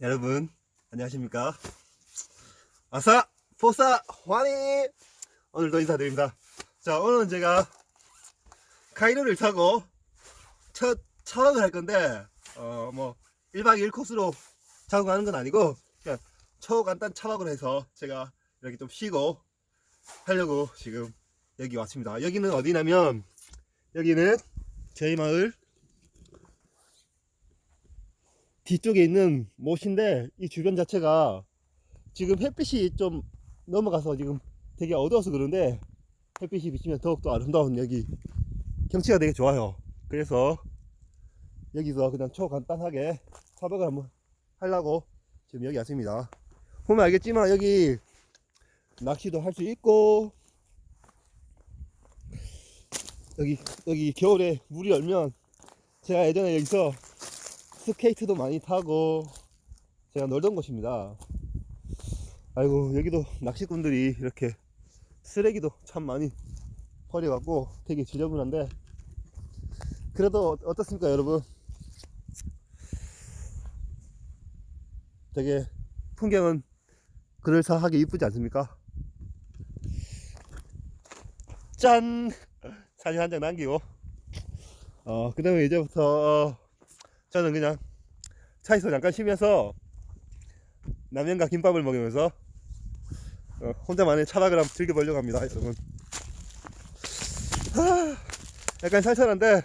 여러분 안녕하십니까? 아싸! 포사 환희! 오늘도 인사드립니다. 자 오늘은 제가 카이로를 타고 첫 차박을 할 건데 어 뭐 1박 2일 코스로 작업하는 건 아니고 그냥 초간단 차박을 해서 제가 이렇게 좀 쉬고 하려고 지금 여기 왔습니다. 여기는 어디냐면 여기는 저희 마을 뒤쪽에 있는 못인데 이 주변 자체가 지금 햇빛이 좀 넘어가서 지금 되게 어두워서 그런데 햇빛이 비치면 더욱더 아름다운 여기 경치가 되게 좋아요. 그래서 여기서 그냥 초간단하게 차박을 한번 하려고 지금 여기 왔습니다. 보면 알겠지만 여기 낚시도 할 수 있고 여기 여기 겨울에 물이 얼면 제가 예전에 여기서 스케이트도 많이 타고 제가 놀던 곳입니다. 아이고 여기도 낚시꾼들이 이렇게 쓰레기도 참 많이 버려갖고 되게 지저분한데 그래도 어- 어떻습니까 여러분? 되게 풍경은 그럴싸하게 이쁘지 않습니까? 짠! 사진 한 장 남기고 어, 그 다음에 이제부터 어, 저는 그냥 차에서 잠깐 쉬면서 라면과 김밥을 먹으면서 어, 혼자만의 차박을 한번 즐겨보려고 합니다 여러분. 하, 약간 살살한데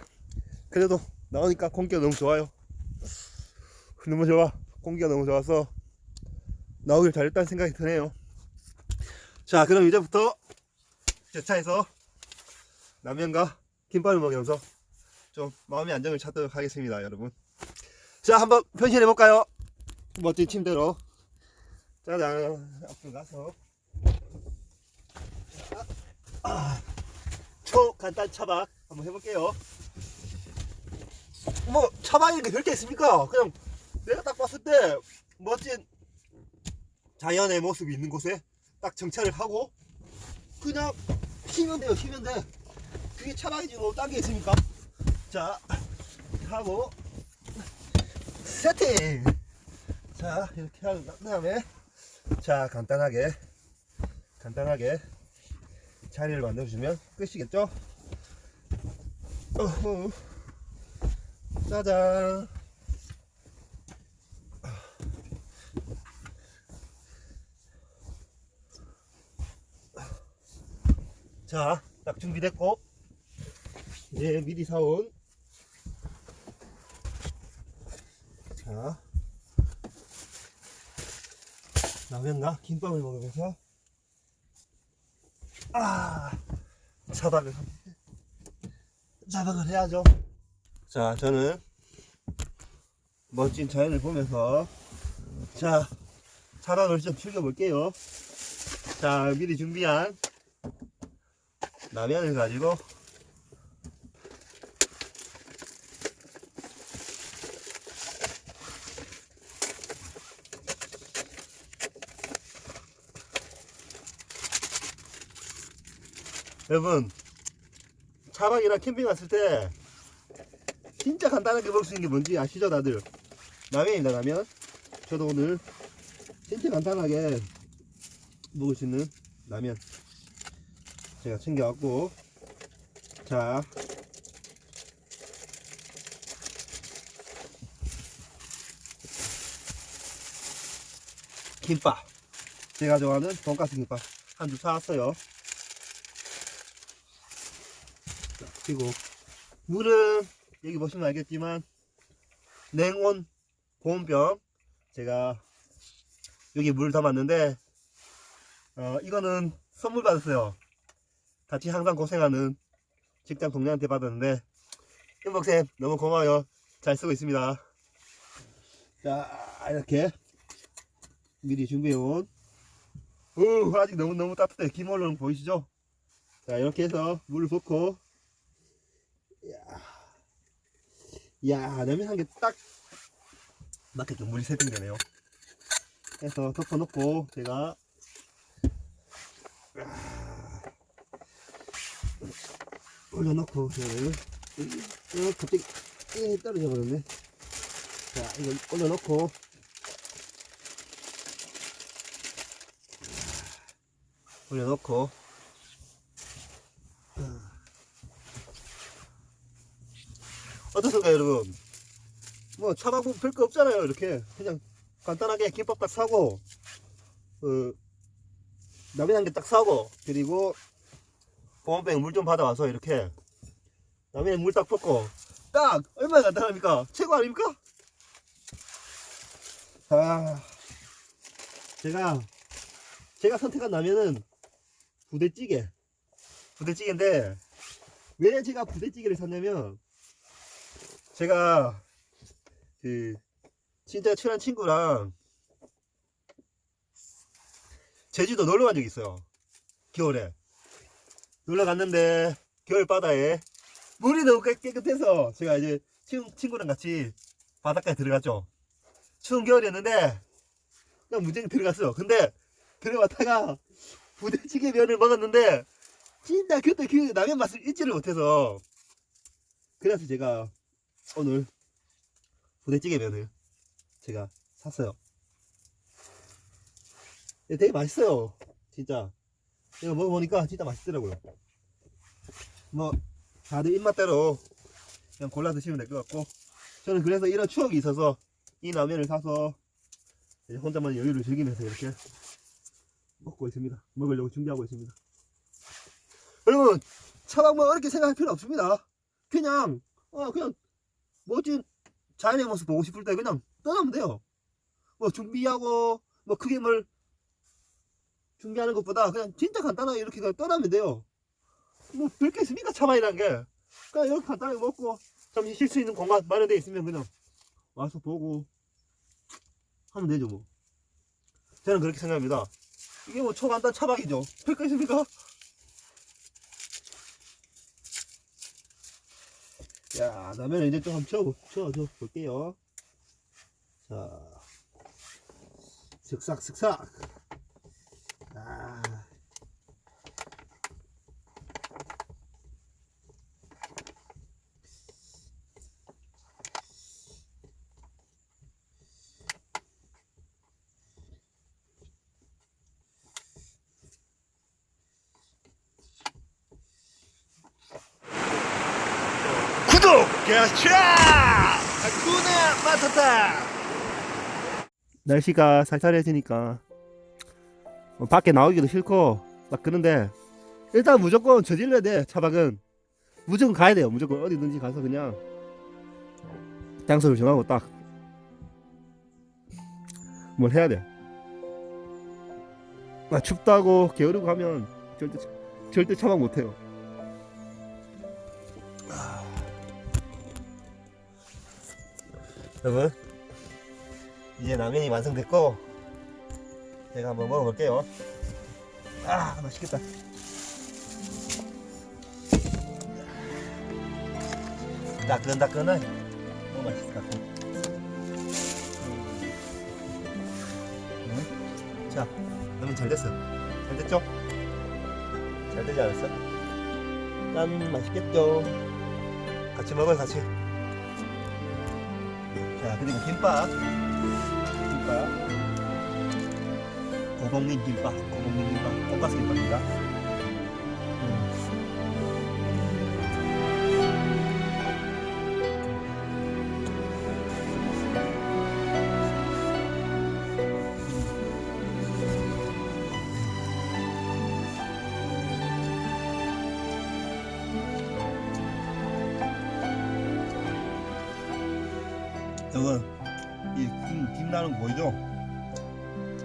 그래도 나오니까 공기가 너무 좋아요. 너무 좋아. 공기가 너무 좋아서 나오길 잘했다는 생각이 드네요. 자 그럼 이제부터 제 차에서 라면과 김밥을 먹으면서 좀 마음의 안정을 찾도록 하겠습니다 여러분 자 한번 변신해 볼까요? 멋진 침대로. 짜잔 앞으로 가서. 자, 아, 초간단 차박 한번 해볼게요. 뭐 차박이 게 별게 있습니까? 그냥 내가 딱 봤을 때 멋진 자연의 모습이 있는 곳에 딱 정차를 하고 그냥 쉬면 돼요 쉬면 돼. 그게 차박이지 뭐 딴 게 있습니까? 자 하고 세팅. 자 이렇게 한 다음에 자 간단하게 간단하게 자리를 만들어주면 끝이겠죠? 어후. 짜잔. 자 딱 준비됐고 이제 미리 사온 자 라면과 김밥을 먹으면서? 아 차박을 차박을 해야죠. 자 저는 멋진 자연을 보면서 자 차박을 좀 즐겨볼게요. 자 미리 준비한 라면을 가지고 여러분 차박이나 캠핑 갔을 때 진짜 간단하게 먹을 수 있는 게 뭔지 아시죠 다들? 라면입니다 라면? 저도 오늘 진짜 간단하게 먹을 수 있는 라면 제가 챙겨왔고 자. 김밥. 제가 좋아하는 돈가스 김밥. 한 줄 사왔어요 자, 그리고 물은 여기 보시면 알겠지만 냉온 보온병 제가 여기 물 담았는데 어, 이거는 선물 받았어요. 같이 항상 고생하는 직장 동료한테 받았는데 은복쌤 너무 고마워요. 잘 쓰고 있습니다. 자 이렇게 미리 준비해온 우 아직 너무너무 따뜻해. 김올름 보이시죠? 자 이렇게 해서 물을 붓고 이야 냄새난 게딱 맞겠죠 물이 세병 되네요. 해서 덮어놓고 제가 올려놓고 얘를 어, 갑자기 예, 떨어져 버렸네. 자 이걸 올려놓고. 올려놓고. 어떻습니까 여러분? 뭐 차박 뭐 별거 없잖아요 이렇게. 그냥 간단하게 김밥 딱 사고 그 라면 한개딱 사고 그리고 보온병 물 좀 받아와서 이렇게 라면에 물 딱 붓고 딱! 얼마나 간단합니까? 최고 아닙니까? 아 제가 제가 선택한 라면은 부대찌개. 부대찌개인데 왜 제가 부대찌개를 샀냐면 제가 그 진짜 친한 친구랑 제주도 놀러 간 적이 있어요. 겨울에. 놀러 갔는데 겨울 바다에 물이 너무 깨- 깨끗해서 제가 이제 친, 친구랑 같이 바닷가에 들어갔죠. 추운 겨울이었는데 그냥 무지하게 들어갔어요. 근데 들어갔다가 부대찌개 면을 먹었는데 진짜 그때 그 라면 맛을 잊지를 못해서 그래서 제가 오늘 부대찌개 면을 제가 샀어요. 되게 맛있어요. 진짜. 이거 먹어보니까 진짜 맛있더라고요. 뭐, 다들 입맛대로 그냥 골라 드시면 될 것 같고, 저는 그래서 이런 추억이 있어서 이 라면을 사서 이제 혼자만 여유를 즐기면서 이렇게 먹고 있습니다. 먹으려고 준비하고 있습니다. 여러분, 차박 뭐 어렵게 생각할 필요 없습니다. 그냥, 어, 그냥 멋진 자연의 모습 보고 싶을 때 그냥 떠나면 돼요. 뭐 준비하고 뭐 크게 뭘 준비하는 것보다 그냥 진짜 간단하게 이렇게 그냥 떠나면 돼요. 뭐 별게 있습니까 차만이란 게. 그냥 이렇게 간단하게 먹고 잠시 쉴 수 있는 공간 마련되어 있으면 그냥 와서 보고 하면 되죠 뭐. 저는 그렇게 생각합니다. 이게 뭐 초간단 차박이죠. 별거 있습니까? 야, 라면 이제 좀 한번 쳐, 쳐, 쳐 볼게요. 자, 슥싹, 슥싹. 아. 구독! 가샤! 마타타! 날씨가 살살해지니까. 뭐 밖에 나오기도 싫고 막 그런데 일단 무조건 저질러야 돼 차박은. 무조건 가야 돼요. 무조건 어디든지 가서 그냥 장소를 정하고 딱 뭘 해야 돼 아, 춥다고 게으르고 하면 절대 절대 차박 못해요 여러분 이제 라면이 완성됐고 제가 한번 먹어볼게요 아 맛있겠다 따끈따끈해 너무 맛있을 것 같고 음. 자 라면 잘 됐어요 잘 됐죠? 잘 되지 않았어? 짠 맛있겠죠? 같이 먹어요 같이 자 그리고 김밥. 김밥. 고봉민 김밥. 고봉민 김밥. 돈가스 김밥입니다 여러분 이 김, 김 나는 거 보이죠?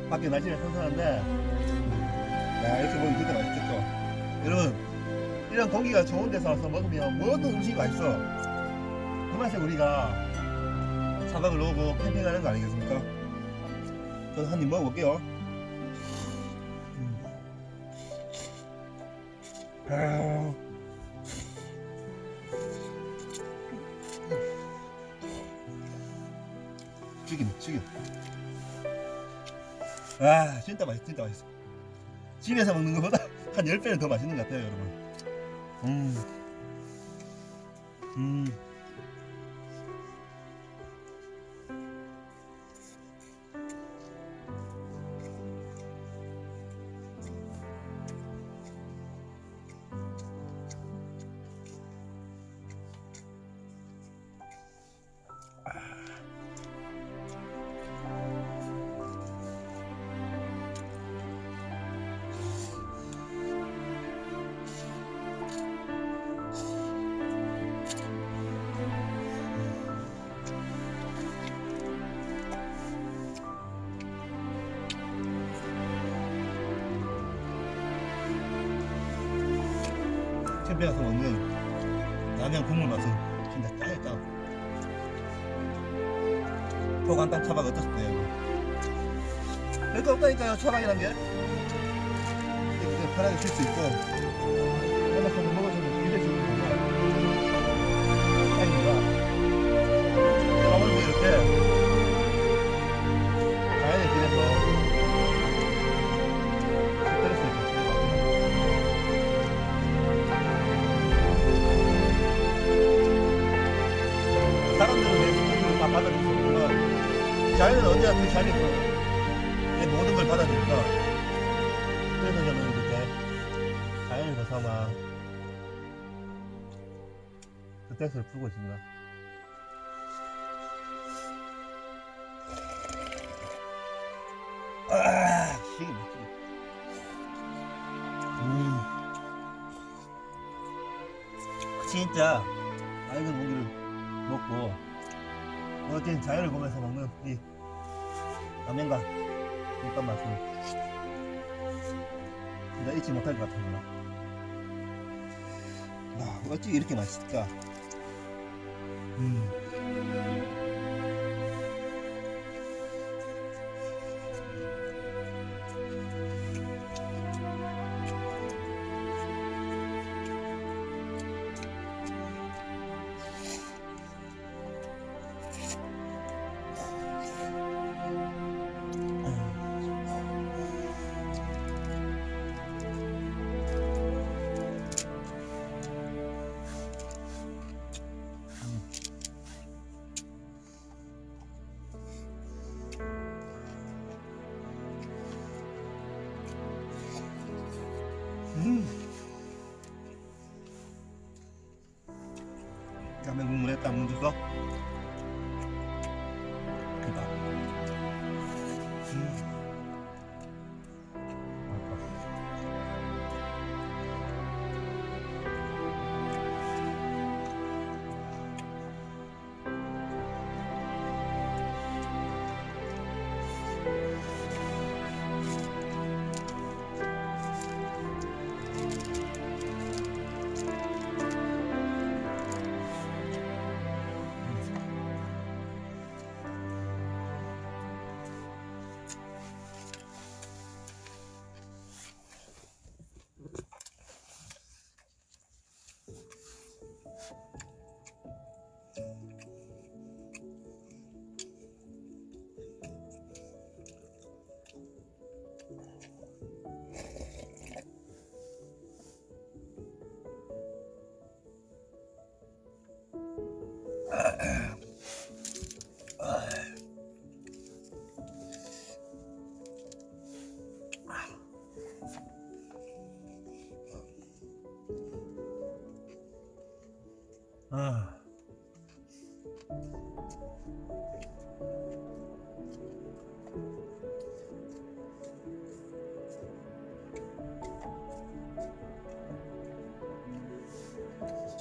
밖에 날씨가 선선한데 야 이렇게 보면 진짜 맛있겠죠 여러분 이런 공기가 좋은 데서 와서 먹으면 모든 음식이 맛있어 그 맛에 우리가 차박을 오고 캠핑하는 거 아니겠습니까? 저도 한 입 먹어볼게요 음. 죽이네 죽여 아 진짜 맛있 진짜 맛있어 집에서 먹는 것보다 한 10배는 더 맛있는 것 같아요 여러분 음. 음. 가서 먹는 라면 국물 맛은 진짜 짱이다. 소간단 차박 어떠셨어요? 별거 없다니까요 차박이란 게. 이렇게 편하게 쉴 수 있고 자연은 언제나 그 자리에서 내 모든 걸 받아들인다 그래서 저는 이렇게 자연에서 삼아 스트레스를 풀고 있습니다 아, 시기 먹지. 음. 진짜 맑은 고기를 먹고 멋진 자연을 보면서 먹는 이 라면과 김밥 맛은 진짜 잊지 못할 것 같습니다. 와, 어찌 이렇게 맛있을까? 음.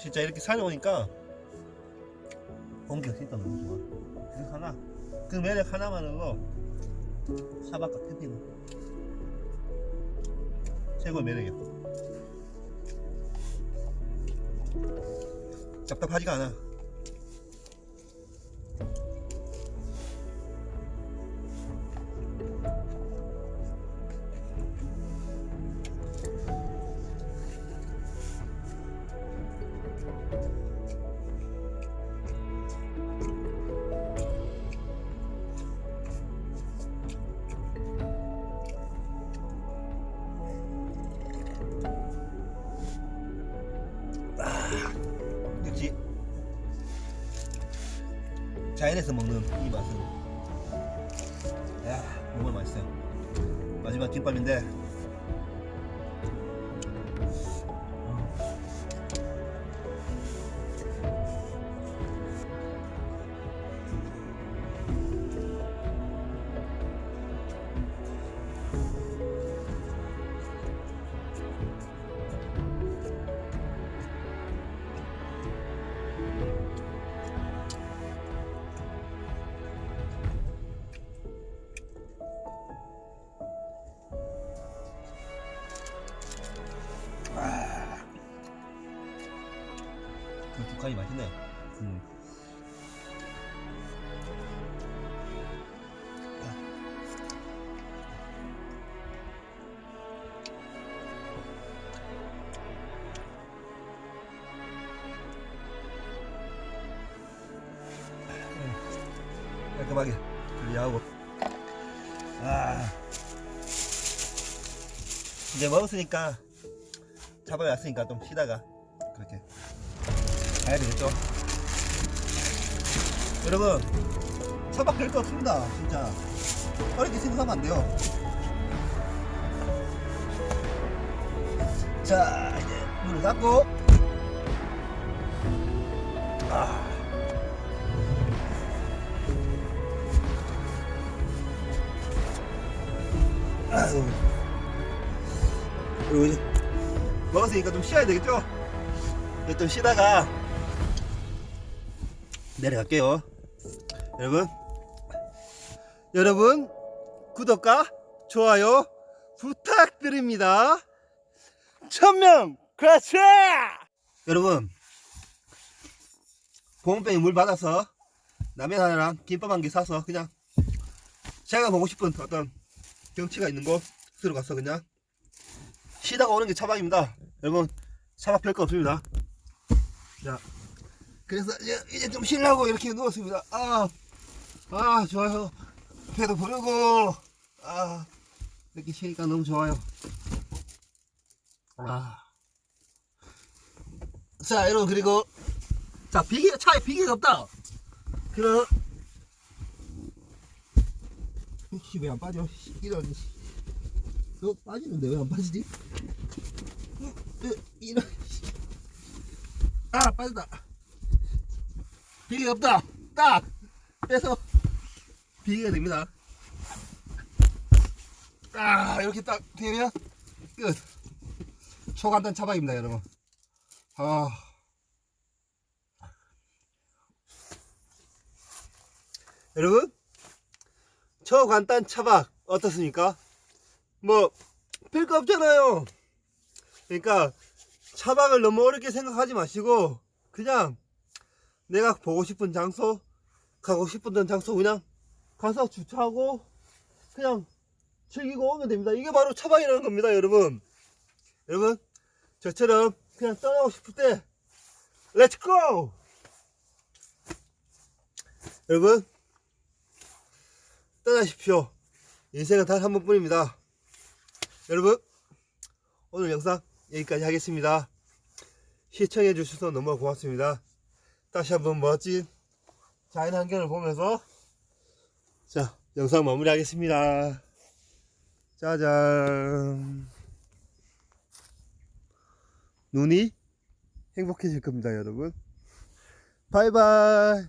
진짜 이렇게 산에 오니까 공기가 진짜 너무 좋아. 그 하나, 그 매력 하나만으로 사박과 캠핑은 최고의 매력이야. 답답하지가 않아. 자연에서 먹는 이 맛은 야 정말 맛있어요. 마지막 김밥인데 참이 맛있네. 음. 깔끔하게 분리하고 아 이제 먹었으니까 잡아왔으니까 좀 쉬다가 그렇게 가야 되겠죠? 여러분 차박 별거 없습니다 진짜. 어렵게 생각하면 안 돼요. 자 이제 문을 닫고. 아. 아유. 그리고 이제 먹었으니까 좀 쉬어야 되겠죠? 좀 쉬다가 내려갈게요. 여러분, 여러분 구독과 좋아요 부탁드립니다. 천명 그렇지! 여러분 보온병에 물 받아서 라면 하나랑 김밥 한 개 사서 그냥 제가 보고 싶은 어떤 경치가 있는 곳으로 가서 그냥 쉬다가 오는 게 차박입니다. 여러분 차박 별거 없습니다. 자, 그래서 이제, 이제 좀 쉬려고 이렇게 누웠습니다. 아, 아 좋아요. 배도 부르고 아 이렇게 쉬니까 너무 좋아요. 아. 자 여러분 그리고 자 비계 차에 비계가 없다. 그럼 씨왜안 빠져? 씨, 이런 씨. 이거 빠지는데 왜 안 빠지지? 어, 어, 이런 씨. 아 빠졌다. 비계가 없다. 딱 빼서 비계가 됩니다. 아 이렇게 딱 되면 끝. 초간단 차박입니다 여러분. 아. 여러분 초간단 차박 어떻습니까? 뭐 별거 없잖아요. 그러니까 차박을 너무 어렵게 생각하지 마시고 그냥 내가 보고 싶은 장소 가고 싶은 장소 그냥 가서 주차하고 그냥 즐기고 오면 됩니다. 이게 바로 차박이라는 겁니다, 여러분. 여러분 저처럼 그냥 떠나고 싶을 때 렛츠고! 여러분 떠나십시오. 인생은 단 한 번뿐입니다. 여러분, 오늘 영상 여기까지 하겠습니다. 시청해 주셔서 너무 고맙습니다. 다시 한번 멋진 자연 환경을 보면서 자, 영상 마무리하겠습니다. 짜잔. 눈이 행복해질 겁니다, 여러분. 바이바이.